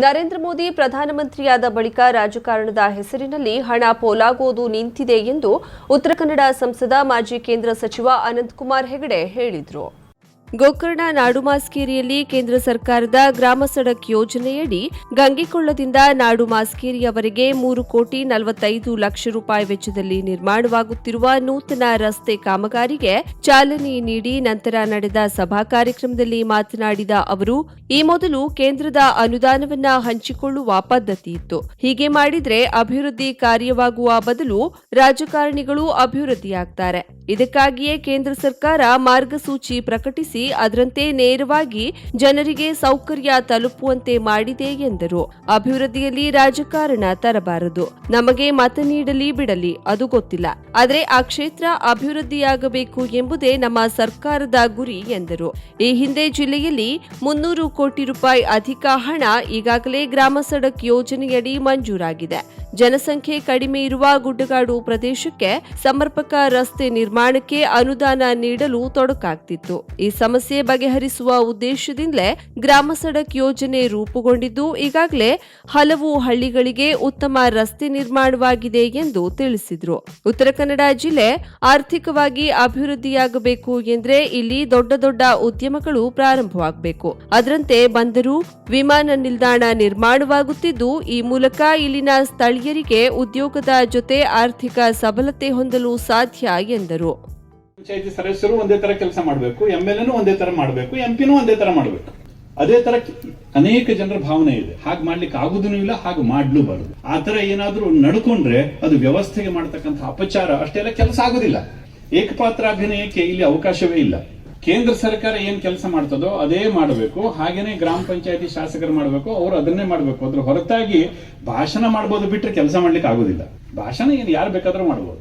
ನರೇಂದ್ರ ಮೋದಿ ಪ್ರಧಾನಮಂತ್ರಿಯಾದ ಬಳಿಕ ರಾಜಕಾರಣದ ಹೆಸರಿನಲ್ಲಿ ಹಣ ಪೋಲಾಗುವುದು ನಿಂತಿದೆ ಎಂದು ಉತ್ತರ ಕನ್ನಡ ಸಂಸದ ಮಾಜಿ ಕೇಂದ್ರ ಸಚಿವ ಅನಂತಕುಮಾರ್ ಹೆಗಡೆ ಹೇಳಿದರು. ಗೋಕರ್ಣ ನಾಡುಮಾಸ್ಕೇರಿಯಲ್ಲಿ ಕೇಂದ್ರ ಸರ್ಕಾರದ ಗ್ರಾಮ ಸಡಕ್ ಯೋಜನೆಯಡಿ ಗಂಗಿಕೊಳ್ಳದಿಂದ ನಾಡು ಮಾಸ್ಕೇರಿಯವರೆಗೆ ಮೂರು ಕೋಟಿ ನಲವತ್ತೈದು ಲಕ್ಷ ರೂಪಾಯಿ ವೆಚ್ಚದಲ್ಲಿ ನಿರ್ಮಾಣವಾಗುತ್ತಿರುವ ನೂತನ ರಸ್ತೆ ಕಾಮಗಾರಿಗೆ ಚಾಲನೆ ನೀಡಿ ನಂತರ ನಡೆದ ಸಭಾ ಕಾರ್ಯಕ್ರಮದಲ್ಲಿ ಮಾತನಾಡಿದ ಅವರು, ಈ ಮೊದಲು ಕೇಂದ್ರದ ಅನುದಾನವನ್ನ ಹಂಚಿಕೊಳ್ಳುವ ಪದ್ಧತಿ ಇತ್ತು. ಹೀಗೆ ಮಾಡಿದ್ರೆ ಅಭಿವೃದ್ಧಿ ಕಾರ್ಯವಾಗುವ ಬದಲು ರಾಜಕಾರಣಿಗಳು ಅಭಿವೃದ್ಧಿಯಾಗ್ತಾರೆ. ಇದಕ್ಕಾಗಿಯೇ ಕೇಂದ್ರ ಸರ್ಕಾರ ಮಾರ್ಗಸೂಚಿ ಪ್ರಕಟಿಸಿ ಅದರಂತೆ ನೇರವಾಗಿ ಜನರಿಗೆ ಸೌಕರ್ಯ ತಲುಪುವಂತೆ ಮಾಡಿದೆ ಎಂದರು. ಅಭಿವೃದ್ಧಿಯಲ್ಲಿ ರಾಜಕಾರಣ ತರಬಾರದು. ನಮಗೆ ಮತ ನೀಡಲಿ ಬಿಡಲಿ, ಅದು ಗೊತ್ತಿಲ್ಲ. ಆದರೆ ಆ ಕ್ಷೇತ್ರ ಅಭಿವೃದ್ಧಿಯಾಗಬೇಕು ಎಂಬುದೇ ನಮ್ಮ ಸರ್ಕಾರದ ಗುರಿ ಎಂದರು. ಈ ಹಿಂದೆ ಜಿಲ್ಲೆಯಲ್ಲಿ ಮುನ್ನೂರು ಕೋಟಿ ರೂಪಾಯಿ ಅಧಿಕ ಹಣ ಈಗಾಗಲೇ ಗ್ರಾಮ ಸಡಕ್ ಯೋಜನೆಯಡಿ ಮಂಜೂರಾಗಿದೆ. ಜನಸಂಖ್ಯೆ ಕಡಿಮೆ ಇರುವ ಗುಡ್ಡಗಾಡು ಪ್ರದೇಶಕ್ಕೆ ಸಮರ್ಪಕ ರಸ್ತೆ ನಿರ್ಮಾಣಕ್ಕೆ ಅನುದಾನ ನೀಡಲು ತೊಡಕಾಗ್ತಿತ್ತು. ಈ ಸಮಸ್ಯೆ ಬಗೆಹರಿಸುವ ಉದ್ದೇಶದಿಂದಲೇ ಗ್ರಾಮ ಸಡಕ್ ಯೋಜನೆ ರೂಪುಗೊಂಡಿದ್ದು, ಈಗಾಗಲೇ ಹಲವು ಹಳ್ಳಿಗಳಿಗೆ ಉತ್ತಮ ರಸ್ತೆ ನಿರ್ಮಾಣವಾಗಿದೆ ಎಂದು ತಿಳಿಸಿದ್ರು. ಉತ್ತರ ಕನ್ನಡ ಜಿಲ್ಲೆ ಆರ್ಥಿಕವಾಗಿ ಅಭಿವೃದ್ಧಿಯಾಗಬೇಕು ಎಂದ್ರೆ ಇಲ್ಲಿ ದೊಡ್ಡ ದೊಡ್ಡ ಉದ್ಯಮಗಳು ಪ್ರಾರಂಭವಾಗಬೇಕು. ಅದರಂತೆ ಬಂದರು ವಿಮಾನ ನಿಲ್ದಾಣ ನಿರ್ಮಾಣವಾಗುತ್ತಿದ್ದು, ಈ ಮೂಲಕ ಇಲ್ಲಿನ ಸ್ಥಳೀಯರಿಗೆ ಉದ್ಯೋಗದ ಜೊತೆ ಆರ್ಥಿಕ ಸಬಲತೆ ಹೊಂದಲು ಸಾಧ್ಯ ಎಂದರು. ಪಂಚಾಯತಿ ಸದಸ್ಯರು ಒಂದೇ ತರ ಕೆಲಸ ಮಾಡಬೇಕು ಎಂ ಎಲ್ ಒಂದೇ ತರ ಮಾಡಬೇಕು ಎಂ ಪಿನೂ ಒಂದೇ ತರ ಮಾಡಬೇಕು. ಅದೇ ತರ ಅನೇಕ ಜನರ ಭಾವನೆ ಇದೆ. ಹಾಗೆ ಮಾಡ್ಲಿಕ್ಕೆ ಆಗುದೂ ಇಲ್ಲ, ಹಾಗೆ ಮಾಡ್ಲೂಬಾರದು ಆ ತರ ಏನಾದ್ರೂ ನಡ್ಕೊಂಡ್ರೆ ಅದು ವ್ಯವಸ್ಥೆಗೆ ಮಾಡ್ತಕ್ಕಂಥ ಅಪಚಾರ ಅಷ್ಟೆಲ್ಲ ಕೆಲಸ ಆಗೋದಿಲ್ಲ. ಏಕಪಾತ್ರ ಅಭಿನಯಕ್ಕೆ ಇಲ್ಲಿ ಅವಕಾಶವೇ ಇಲ್ಲ. ಕೇಂದ್ರ ಸರ್ಕಾರ ಏನ್ ಕೆಲಸ ಮಾಡ್ತದೋ ಅದೇ ಮಾಡಬೇಕು. ಹಾಗೇನೆ ಗ್ರಾಮ ಪಂಚಾಯತಿ ಶಾಸಕರು ಮಾಡಬೇಕು, ಅವರು ಅದನ್ನೇ ಮಾಡಬೇಕು. ಅದ್ರ ಹೊರತಾಗಿ ಭಾಷಣ ಮಾಡ್ಬೋದು ಬಿಟ್ರೆ ಕೆಲಸ ಮಾಡ್ಲಿಕ್ಕೆ ಆಗೋದಿಲ್ಲ. ಭಾಷಣ ಏನ್ ಯಾರು ಬೇಕಾದ್ರೂ ಮಾಡ್ಬೋದು.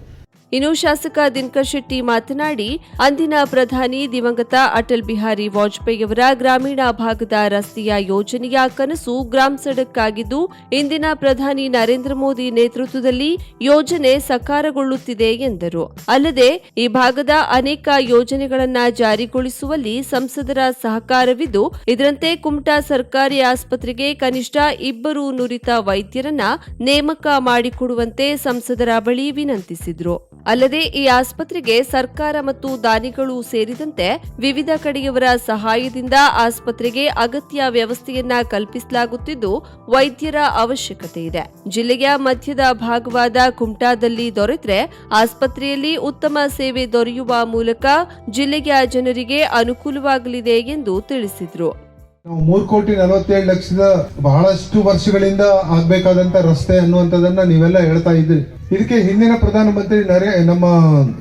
ಇನ್ನು ಶಾಸಕ ದಿನಕರ್ ಶೆಟ್ಟಿ ಮಾತನಾಡಿ, ಅಂದಿನ ಪ್ರಧಾನಿ ದಿವಂಗತ ಅಟಲ್ ಬಿಹಾರಿ ವಾಜಪೇಯಿಯವರ ಗ್ರಾಮೀಣ ಭಾಗದ ರಸ್ತೆಯ ಯೋಜನೆಯ ಕನಸು ಗ್ರಾಮ್ ಸಡಕ್ ಆಗಿದ್ದು ಇಂದಿನ ಪ್ರಧಾನಿ ನರೇಂದ್ರ ಮೋದಿ ನೇತೃತ್ವದಲ್ಲಿ ಯೋಜನೆ ಸಕಾರಗೊಳ್ಳುತ್ತಿದೆ ಎಂದರು. ಅಲ್ಲದೆ, ಈ ಭಾಗದ ಅನೇಕ ಯೋಜನೆಗಳನ್ನ ಜಾರಿಗೊಳಿಸುವಲ್ಲಿ ಸಂಸದರ ಸಹಕಾರವಿದ್ದು, ಇದರಂತೆ ಕುಮಟಾ ಸರ್ಕಾರಿ ಆಸ್ಪತ್ರೆಗೆ ಕನಿಷ್ಠ ಇಬ್ಬರು ನುರಿತ ವೈದ್ಯರನ್ನ ನೇಮಕ ಮಾಡಿಕೊಡುವಂತೆ ಸಂಸದರ ಬಳಿ ವಿನಂತಿಸಿದ್ರು. ಅಲ್ಲದೆ ಈ ಆಸ್ಪತ್ರೆಗೆ ಸರ್ಕಾರ ಮತ್ತು ದಾನಿಗಳು ಸೇರಿದಂತೆ ವಿವಿಧ ಕಡೆಯವರ ಸಹಾಯದಿಂದ ಆಸ್ಪತ್ರೆಗೆ ಅಗತ್ಯ ವ್ಯವಸ್ಥೆಯನ್ನ ಕಲ್ಪಿಸಲಾಗುತ್ತಿದ್ದು ವೈದ್ಯರ ಅವಶ್ಯಕತೆ ಇದೆ. ಜಿಲ್ಲೆಯ ಮಧ್ಯದ ಭಾಗವಾದ ಕುಮಟಾದಲ್ಲಿ ದೊರೆತರೆ ಆಸ್ಪತ್ರೆಯಲ್ಲಿ ಉತ್ತಮ ಸೇವೆ ದೊರೆಯುವ ಮೂಲಕ ಜಿಲ್ಲೆಯ ಜನರಿಗೆ ಅನುಕೂಲವಾಗಲಿದೆ ಎಂದು ತಿಳಿಸಿದ್ರು. ನಾವು ಮೂರು ಕೋಟಿ ನಲವತ್ತೇಳು ಲಕ್ಷದ ಬಹಳಷ್ಟು ವರ್ಷಗಳಿಂದ ಆಗ್ಬೇಕಾದಂತ ರಸ್ತೆ ಅನ್ನುವಂಥದ್ದನ್ನ ನೀವೆಲ್ಲ ಹೇಳ್ತಾ ಇದ್ರಿ. ಇದಕ್ಕೆ ಹಿಂದಿನ ಪ್ರಧಾನಮಂತ್ರಿ ನರೇ, ನಮ್ಮ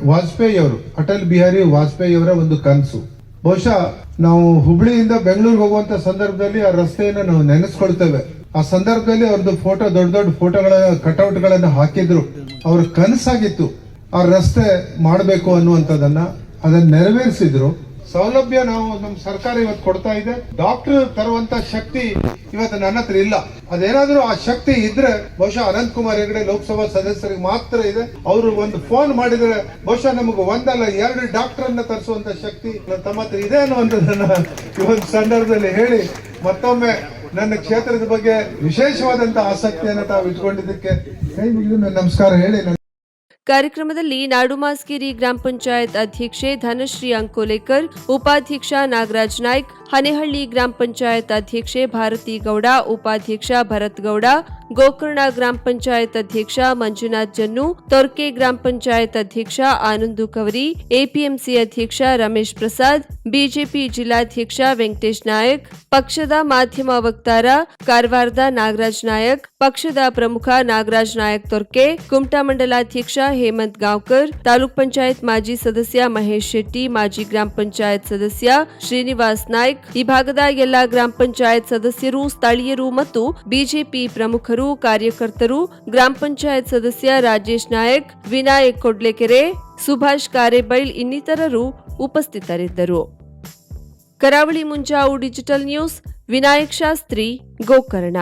ವಾಜಪೇಯಿ ಅವರು, ಅಟಲ್ ಬಿಹಾರಿ ವಾಜಪೇಯಿ ಅವರ ಒಂದು ಕನಸು. ಬಹುಶಃ ನಾವು ಹುಬ್ಳಿಯಿಂದ ಬೆಂಗಳೂರಿಗೆ ಹೋಗುವಂತ ಸಂದರ್ಭದಲ್ಲಿ ಆ ರಸ್ತೆಯನ್ನು ನಾವು ನೆನೆಸ್ಕೊಳ್ತೇವೆ. ಆ ಸಂದರ್ಭದಲ್ಲಿ ಅವ್ರದ್ದು ಫೋಟೋ, ದೊಡ್ಡ ದೊಡ್ಡ ಫೋಟೋಗಳ ಕಟೌಟ್ಗಳನ್ನ ಹಾಕಿದ್ರು. ಅವ್ರ ಕನಸಾಗಿತ್ತು. ಆ ರಸ್ತೆ ಮಾಡಬೇಕು ಅನ್ನುವಂಥದ್ದನ್ನ ಅದನ್ನ ನೆರವೇರಿಸಿದ್ರು. ಸೌಲಭ್ಯ ನಾವು ನಮ್ಮ ಸರ್ಕಾರ ಇವತ್ತು ಕೊಡ್ತಾ ಇದೆ. ಡಾಕ್ಟರ್ ತರುವಂತ ಶಕ್ತಿ ಇವತ್ತು ನನ್ನ ಹತ್ರ ಇಲ್ಲ. ಅದೇನಾದ್ರೂ ಆ ಶಕ್ತಿ ಇದ್ರೆ ಬಹುಶಃ ಅನಂತ್ ಕುಮಾರ್ ಹೆಗಡೆ ಲೋಕಸಭಾ ಸದಸ್ಯರಿಗೆ ಮಾತ್ರ ಇದೆ. ಅವರು ಒಂದು ಫೋನ್ ಮಾಡಿದ್ರೆ ಬಹುಶಃ ನಮಗೆ ಒಂದಲ್ಲ, ಎರಡು ಡಾಕ್ಟರ್ ಅನ್ನ ತರಿಸುವಂತ ಶಕ್ತಿ ತಮ್ಮ ಹತ್ರ ಇದೆ ಅನ್ನುವಂಥದ್ದನ್ನ ಈ ಒಂದು ಸಂದರ್ಭದಲ್ಲಿ ಹೇಳಿ ಮತ್ತೊಮ್ಮೆ ನನ್ನ ಕ್ಷೇತ್ರದ ಬಗ್ಗೆ ವಿಶೇಷವಾದಂತಹ ಆಸಕ್ತಿಯನ್ನು ತಾವು ಇಟ್ಕೊಂಡಿದ್ದಕ್ಕೆ. ನಮಸ್ಕಾರ ಹೇಳಿ. ಕಾರ್ಯಕ್ರಮದಲ್ಲಿ ನಾಡುಮಾಸ್ಗಿರಿ ಗ್ರಾಮ ಪಂಚಾಯತ್ ಅಧ್ಯಕ್ಷೆ ಧನಶ್ರೀ ಅಂಕೋಲೇಕರ್, ಉಪಾಧ್ಯಕ್ಷ ನಾಗರಾಜ್ ನಾಯ್ಕ್, ಹನೆಹಳ್ಳಿ ಗ್ರಾಮ ಪಂಚಾಯತ್ ಅಧ್ಯಕ್ಷೆ ಭಾರತಿ ಗೌಡ, ಉಪಾಧ್ಯಕ್ಷ ಭರತ್ ಗೌಡ, ಗೋಕರ್ಣ ಗ್ರಾಮ ಪಂಚಾಯತ್ ಅಧ್ಯಕ್ಷ ಮಂಜುನಾಥ್ ಜನ್ನು, ತೊರ್ಕೆ ಗ್ರಾಮ ಪಂಚಾಯತ್ ಅಧ್ಯಕ್ಷ ಆನಂದು ಕವರಿ, ಎಪಿಎಂಸಿ ಅಧ್ಯಕ್ಷ ರಮೇಶ್ ಪ್ರಸಾದ್, ಬಿಜೆಪಿ ಜಿಲ್ಲಾಧ್ಯಕ್ಷ ವೆಂಕಟೇಶ್ ನಾಯಕ್, ಪಕ್ಷದ ಮಾಧ್ಯಮ ವಕ್ತಾರ ಕಾರವಾರದ ನಾಗರಾಜ್ ನಾಯಕ್, ಪಕ್ಷದ ಪ್ರಮುಖ ನಾಗರಾಜ್ ನಾಯಕ್ ತೊರ್ಕೆ, ಕುಮಟಾ ಮಂಡಲಾಧ್ಯಕ್ಷ ಹೇಮಂತ್ ಗಾಂವ್ಕರ್, ತಾಲೂಕ್ ಪಂಚಾಯತ್ ಮಾಜಿ ಸದಸ್ಯ ಮಹೇಶ್ ಶೆಟ್ಟಿ, ಮಾಜಿ ಗ್ರಾಮ ಪಂಚಾಯತ್ ಸದಸ್ಯ ಶ್ರೀನಿವಾಸ್ ನಾಯ್ಕ್. ಈ ಭಾಗದ ಎಲ್ಲಾ ಗ್ರಾಮ ಪಂಚಾಯತ್ ಸದಸ್ಯರು, ಸ್ಥಳೀಯರು ಮತ್ತು ಬಿಜೆಪಿ ಪ್ರಮುಖರು, ಕಾರ್ಯಕರ್ತರು, ಗ್ರಾಮ ಪಂಚಾಯತ್ ಸದಸ್ಯ ರಾಜೇಶ್ ನಾಯಕ್, ವಿನಾಯಕ್ ಕೊಡ್ಲೆಕೆರೆ, ಸುಭಾಷ್ ಕಾರೆಬೈಲ್ ಇನ್ನಿತರರು ಉಪಸ್ಥಿತರಿದ್ದರು. Karavali Munjavu digital news, Vinayak Shastri, Gokarna.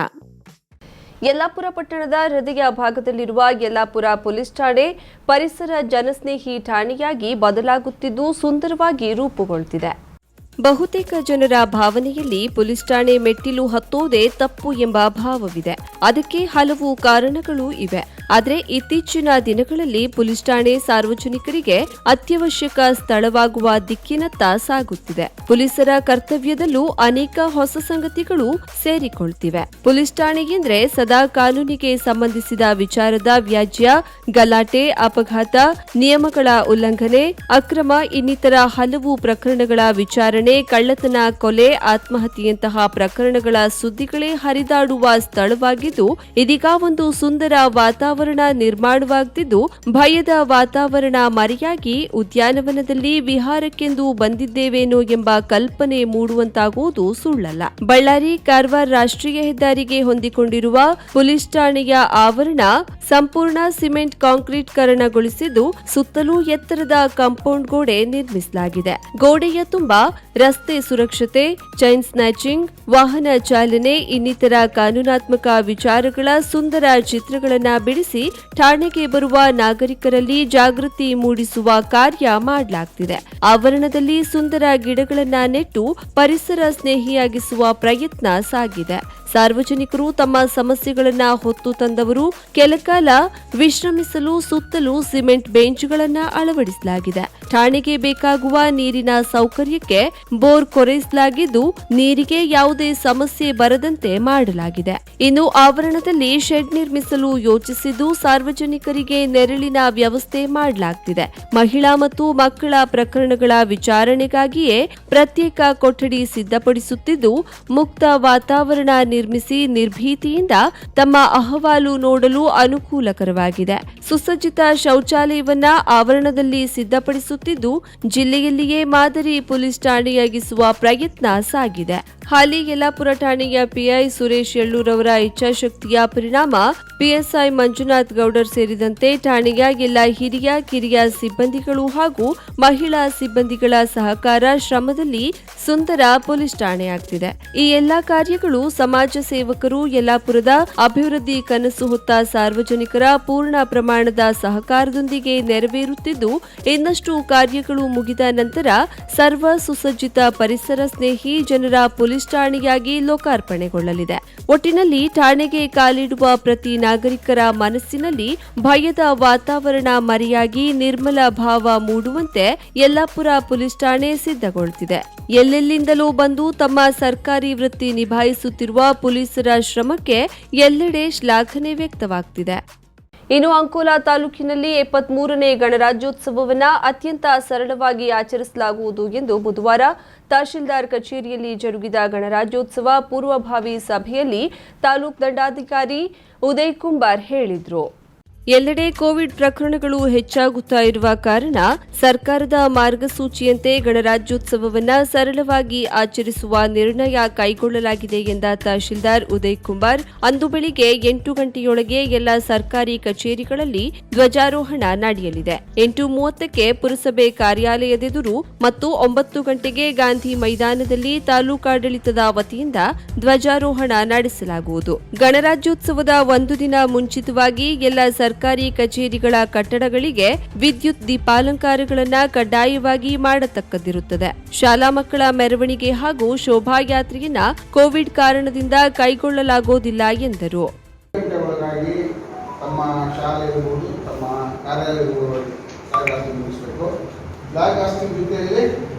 Yellapur ಪಟ್ಟಣದ ಹೃದಯ ಭಾಗದಲ್ಲಿರುವ ಯಲ್ಲಾಪುರ ಪೊಲೀಸ್ ಠಾಣೆ ಪರಿಸರ ಜನಸ್ನೇಹಿ ಠಾಣೆಯಾಗಿ ಬದಲಾಗುತ್ತಿದ್ದು ಸುಂದರವಾಗಿ ರೂಪುಗೊಳ್ಳುತ್ತಿದೆ ಬಹುತೇಕ ಜನರ ಭಾವನೆಯಲ್ಲಿ ಪೊಲೀಸ್ ಠಾಣೆ ಮೆಟ್ಟಿಲು ಹತ್ತೋದೇ ತಪ್ಪು ಎಂಬ ಭಾವವಿದೆ. ಅದಕ್ಕೆ ಹಲವು ಕಾರಣಗಳು ಇವೆ. ಆದರೆ ಇತ್ತೀಚಿನ ದಿನಗಳಲ್ಲಿ ಪೊಲೀಸ್ ಠಾಣೆ ಸಾರ್ವಜನಿಕರಿಗೆ ಅತ್ಯವಶ್ಯಕ ಸ್ಥಳವಾಗುವ ದಿಕ್ಕಿನತ್ತ ಸಾಗುತ್ತಿದೆ. ಪೊಲೀಸರ ಕರ್ತವ್ಯದಲ್ಲೂ ಅನೇಕ ಹೊಸ ಸಂಗತಿಗಳು ಸೇರಿಕೊಳ್ತಿವೆ. ಪೊಲೀಸ್ ಠಾಣೆ ಎಂದ್ರೆ ಸದಾ ಕಾನೂನಿಗೆ ಸಂಬಂಧಿಸಿದ ವಿಚಾರದ ವ್ಯಾಜ್ಯ, ಗಲಾಟೆ, ಅಪಘಾತ, ನಿಯಮಗಳ ಉಲ್ಲಂಘನೆ, ಅಕ್ರಮ ಇನ್ನಿತರ ಹಲವು ಪ್ರಕರಣಗಳ ವಿಚಾರಣೆ ಕಳ್ಳತನ, ಕೊಲೆ, ಆತ್ಮಹತ್ಯೆಯಂತಹ ಪ್ರಕರಣಗಳ ಸುದ್ದಿಗಳೇ ಹರಿದಾಡುವ ಸ್ಥಳವಾಗಿದ್ದು, ಇದೀಗ ಒಂದು ಸುಂದರ ವಾತಾವರಣ ನಿರ್ಮಾಣವಾಗುತ್ತಿದ್ದು ಭಯದ ವಾತಾವರಣ ಮರೆಯಾಗಿ ಉದ್ಯಾನವನದಲ್ಲಿ ವಿಹಾರಕ್ಕೆಂದು ಬಂದಿದ್ದೇವೇನೋ ಎಂಬ ಕಲ್ಪನೆ ಮೂಡುವಂತಾಗುವುದು ಸುಳ್ಳಲ್ಲ. ಬಳ್ಳಾರಿ ಕಾರವಾರ ರಾಷ್ಟ್ರೀಯ ಹೆದ್ದಾರಿಗೆ ಹೊಂದಿಕೊಂಡಿರುವ ಪೊಲೀಸ್ ಠಾಣೆಯ ಆವರಣ ಸಂಪೂರ್ಣ ಸಿಮೆಂಟ್ ಕಾಂಕ್ರೀಟ್ ಕರಣಗೊಳಿಸಿದ್ದು ಸುತ್ತಲೂ ಎತ್ತರದ ಕಾಂಪೌಂಡ್ ಗೋಡೆ ನಿರ್ಮಿಸಲಾಗಿದೆ. ಗೋಡೆಯ ತುಂಬಾ ರಸ್ತೆ ಸುರಕ್ಷತೆ, ಚೈನ್ ಸ್ನ್ಯಾಚಿಂಗ್, ವಾಹನ ಚಾಲನೆ, ಇನ್ನಿತರ ಕಾನೂನಾತ್ಮಕ ವಿಚಾರಗಳ ಸುಂದರ ಚಿತ್ರಗಳನ್ನು ಬಿಡಿಸಿ ಠಾಣೆಗೆ ಬರುವ ನಾಗರಿಕರಲ್ಲಿ ಜಾಗೃತಿ ಮೂಡಿಸುವ ಕಾರ್ಯ ಮಾಡಲಾಗ್ತಿದೆ. ಆವರಣದಲ್ಲಿ ಸುಂದರ ಗಿಡಗಳನ್ನು ನೆಟ್ಟು ಪರಿಸರ ಸ್ನೇಹಿಯಾಗಿಸುವ ಪ್ರಯತ್ನ ಸಾಗಿದೆ. ಸಾರ್ವಜನಿಕರು ತಮ್ಮ ಸಮಸ್ಯೆಗಳನ್ನ ಹೊತ್ತು ತಂದವರು ಕೆಲಕಾಲ ವಿಶ್ರಮಿಸಲು ಸುತ್ತಲೂ ಸಿಮೆಂಟ್ ಬೆಂಚ್ಗಳನ್ನು ಅಳವಡಿಸಲಾಗಿದೆ. ಠಾಣೆಗೆ ಬೇಕಾಗುವ ನೀರಿನ ಸೌಕರ್ಯಕ್ಕೆ ಬೋರ್ ಕೊರೆಸಲಾಗಿದ್ದು ನೀರಿಗೆ ಯಾವುದೇ ಸಮಸ್ಯೆ ಬರದಂತೆ ಮಾಡಲಾಗಿದೆ. ಇನ್ನು ಆವರಣದಲ್ಲಿ ಶೆಡ್ ನಿರ್ಮಿಸಲು ಯೋಚಿಸಿದ್ದು ಸಾರ್ವಜನಿಕರಿಗೆ ನೆರಳಿನ ವ್ಯವಸ್ಥೆ ಮಾಡಲಾಗ್ತಿದೆ. ಮಹಿಳಾ ಮತ್ತು ಮಕ್ಕಳ ಪ್ರಕರಣಗಳ ವಿಚಾರಣೆಗಾಗಿಯೇ ಪ್ರತ್ಯೇಕ ಕೊಠಡಿ ಸಿದ್ಧಪಡಿಸುತ್ತಿದ್ದು ಮುಕ್ತ ವಾತಾವರಣ ನಿರ್ಮಿಸಿ ನಿರ್ಭೀತಿಯಿಂದ ತಮ್ಮ ಅಹವಾಲು ನೋಡಲು ಅನುಕೂಲಕರವಾಗಿದೆ. ಸುಸಜ್ಜಿತ ಶೌಚಾಲಯವನ್ನ ಆವರಣದಲ್ಲಿ ಸಿದ್ಧಪಡಿಸುತ್ತಿದ್ದು, ಜಿಲ್ಲೆಯಲ್ಲಿಯೇ ಮಾದರಿ ಪೊಲೀಸ್ ಠಾಣೆಯಾಗಿಸುವ ಪ್ರಯತ್ನ ಸಾಗಿದೆ. ಹಾಲಿ ಯಲ್ಲಾಪುರ ಠಾಣೆಯ ಪಿಐ ಸುರೇಶ್ ಯಳ್ಳೂರವರ ಇಚ್ಛಾಶಕ್ತಿಯ ಪರಿಣಾಮ ಪಿಎಸ್ಐ ಮಂಜುನಾಥ್ ಗೌಡರ್ ಸೇರಿದಂತೆ ಠಾಣೆಯ ಎಲ್ಲ ಹಿರಿಯ, ಕಿರಿಯ ಸಿಬ್ಬಂದಿಗಳು ಹಾಗೂ ಮಹಿಳಾ ಸಿಬ್ಬಂದಿಗಳ ಸಹಕಾರ ಶ್ರಮದಲ್ಲಿ ಸುಂದರ ಪೊಲೀಸ್ ಠಾಣೆಯಾಗ್ತಿದೆ. ಈ ಎಲ್ಲಾ ಕಾರ್ಯಗಳು ಸಮಾಜ ಸೇವಕರು ಯಲ್ಲಾಪುರದ ಅಭಿವೃದ್ಧಿ ಕನಸು ಹೊತ್ತ ಸಾರ್ವಜನಿಕರ ಪೂರ್ಣ ಪ್ರಮಾಣದ ಸಹಕಾರದೊಂದಿಗೆ ನೆರವೇರುತ್ತಿದ್ದು, ಇನ್ನಷ್ಟು ಕಾರ್ಯಗಳು ಮುಗಿದ ನಂತರ ಸರ್ವ ಸುಸಜ್ಜಿತ ಪರಿಸರ ಸ್ನೇಹಿ ಜನರ ಪೊಲೀಸ್ ಠಾಣೆಯಾಗಿ ಲೋಕಾರ್ಪಣೆಗೊಳ್ಳಲಿದೆ. ಒಟ್ಟಿನಲ್ಲಿ ಠಾಣೆಗೆ ಕಾಲಿಡುವ ಪ್ರತಿ ನಾಗರಿಕರ ಮನಸ್ಸಿನಲ್ಲಿ ಭಯದ ವಾತಾವರಣ ಮರೆಯಾಗಿ ನಿರ್ಮಲ ಭಾವ ಮೂಡುವಂತೆ ಯಲ್ಲಾಪುರ ಪೊಲೀಸ್ ಠಾಣೆ ಸಿದ್ಧಗೊಳ್ಳುತ್ತಿದೆ ಎಲ್ಲೆಲ್ಲಿಂದಲೂ ಬಂದು ತಮ್ಮ ಸರ್ಕಾರಿ ವೃತ್ತಿ ನಿಭಾಯಿಸುತ್ತಿರುವ ಪೊಲೀಸರ ಶ್ರಮಕ್ಕೆ ಎಲ್ಲೆಡೆ ಶ್ಲಾಘನೆ ವ್ಯಕ್ತವಾಗ್ತಿದೆ. ಇನ್ನು ಅಂಕೋಲಾ ತಾಲೂಕಿನಲ್ಲಿ ಎಪ್ಪತ್ಮೂರನೇ ಗಣರಾಜ್ಯೋತ್ಸವವನ್ನು ಅತ್ಯಂತ ಸರಳವಾಗಿ ಆಚರಿಸಲಾಗುವುದು ಎಂದು ಬುಧವಾರ ತಹಶೀಲ್ದಾರ್ ಕಚೇರಿಯಲ್ಲಿ ಜರುಗಿದ ಗಣರಾಜ್ಯೋತ್ಸವ ಪೂರ್ವಭಾವಿ ಸಭೆಯಲ್ಲಿ ತಾಲೂಕ್ ದಂಡಾಧಿಕಾರಿ ಉದಯ್ ಕುಂಬಾರ್ ಹೇಳಿದರು. ಎಲ್ಲೆಡೆ ಕೋವಿಡ್ ಪ್ರಕರಣಗಳು ಹೆಚ್ಚಾಗುತ್ತಾ ಇರುವ ಕಾರಣ ಸರ್ಕಾರದ ಮಾರ್ಗಸೂಚಿಯಂತೆ ಗಣರಾಜ್ಯೋತ್ಸವವನ್ನ ಸರಳವಾಗಿ ಆಚರಿಸುವ ನಿರ್ಣಯ ಕೈಗೊಳ್ಳಲಾಗಿದೆ ಎಂದ ತಹಶೀಲ್ದಾರ್ ಉದಯ್ ಕುಮಾರ್ ಅಂದು ಬೆಳಿಗ್ಗೆ ಎಂಟು ಗಂಟೆಯೊಳಗೆ ಎಲ್ಲ ಸರ್ಕಾರಿ ಕಚೇರಿಗಳಲ್ಲಿ ಧ್ವಜಾರೋಹಣ ನಡೆಯಲಿದೆ. ಎಂಟು ಮೂವತ್ತಕ್ಕೆ ಪುರಸಭೆ ಕಾರ್ಯಾಲಯದೆದುರು ಮತ್ತು ಒಂಬತ್ತು ಗಂಟೆಗೆ ಗಾಂಧಿ ಮೈದಾನದಲ್ಲಿ ತಾಲೂಕಾಡಳಿತದ ವತಿಯಿಂದ ಧ್ವಜಾರೋಹಣ ನಡೆಸಲಾಗುವುದು. ಗಣರಾಜ್ಯೋತ್ಸವದ ಒಂದು ದಿನ ಮುಂಚಿತವಾಗಿ ಎಲ್ಲ ಕಚೇರಿಗಳ ಕಟ್ಟಡಗಳಿಗೆ ವಿದ್ಯುತ್ ದೀಪಾಲಂಕಾರಗಳನ್ನ ಕಡ್ಡಾಯವಾಗಿ ಮಾಡತಕ್ಕದ್ದಿರುತ್ತದೆ. ಶಾಲಾ ಮಕ್ಕಳ ಮೆರವಣಿಗೆ ಹಾಗೂ ಶೋಭಾಯಾತ್ರೆಯನ್ನ ಕೋವಿಡ್ ಕಾರಣದಿಂದ ಕೈಗೊಳ್ಳಲಾಗೋದಿಲ್ಲ ಎಂದರು. ಬ್ಲಾಕ್ ಆಸ್ತಿ ಜೊತೆಯಲ್ಲಿ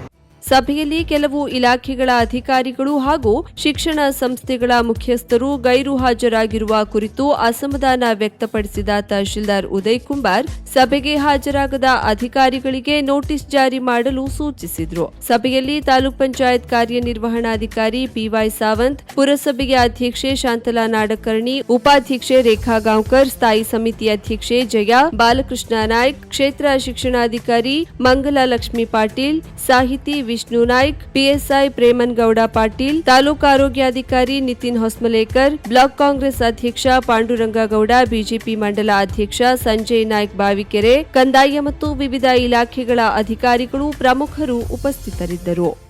ಸಭೆಯಲ್ಲಿ ಕೆಲವು ಇಲಾಖೆಗಳ ಅಧಿಕಾರಿಗಳು ಹಾಗೂ ಶಿಕ್ಷಣ ಸಂಸ್ಥೆಗಳ ಮುಖ್ಯಸ್ಥರು ಗೈರು ಹಾಜರಾಗಿರುವ ಕುರಿತು ಅಸಮಾಧಾನ ವ್ಯಕ್ತಪಡಿಸಿದ ತಹಶೀಲ್ದಾರ್ ಉದಯ್ ಕುಂಬಾರ್, ಸಭೆಗೆ ಹಾಜರಾಗದ ಅಧಿಕಾರಿಗಳಿಗೆ ನೋಟಿಸ್ ಜಾರಿ ಮಾಡಲು ಸೂಚಿಸಿದರು. ಸಭೆಯಲ್ಲಿ ತಾಲೂಕ್ ಪಂಚಾಯತ್ ಕಾರ್ಯನಿರ್ವಹಣಾಧಿಕಾರಿ ಪಿವೈ ಸಾವಂತ್ ಪುರಸಭೆಯ ಅಧ್ಯಕ್ಷೆ ಶಾಂತಲಾ ನಾಡಕರ್ಣಿ, ಉಪಾಧ್ಯಕ್ಷೆ ರೇಖಾ ಗಾಂವ್ಕರ್, ಸ್ಥಾಯಿ ಸಮಿತಿ ಅಧ್ಯಕ್ಷೆ ಜಯಾ, ಬಾಲಕೃಷ್ಣ ನಾಯ್ಕ್, ಕ್ಷೇತ್ರ ಶಿಕ್ಷಣಾಧಿಕಾರಿ ಮಂಗಲಾ ಲಕ್ಷ್ಮಿ ಪಾಟೀಲ್, ಸಾಹಿತಿ ವಿಷ್ಣು ನಾಯ್ಕ್, ಪಿಎಸ್ಐ ಪ್ರೇಮನ್ಗೌಡ ಪಾಟೀಲ್, ತಾಲೂಕು ಆರೋಗ್ಯಾಧಿಕಾರಿ ನಿತಿನ್ ಹೊಸ್ಮಲೇಕರ್, ಬ್ಲಾಕ್ ಕಾಂಗ್ರೆಸ್ ಅಧ್ಯಕ್ಷ ಪಾಂಡುರಂಗ ಗೌಡ, ಬಿಜೆಪಿ ಮಂಡಲ ಅಧ್ಯಕ್ಷ ಸಂಜಯ್ ನಾಯ್ಕ್ ಬಾವಿಕೆರೆ, ಕಂದಾಯ ಮತ್ತು ವಿವಿಧ ಇಲಾಖೆಗಳ ಅಧಿಕಾರಿಗಳು ಪ್ರಮುಖರು ಉಪಸ್ಥಿತರಿದ್ದರು.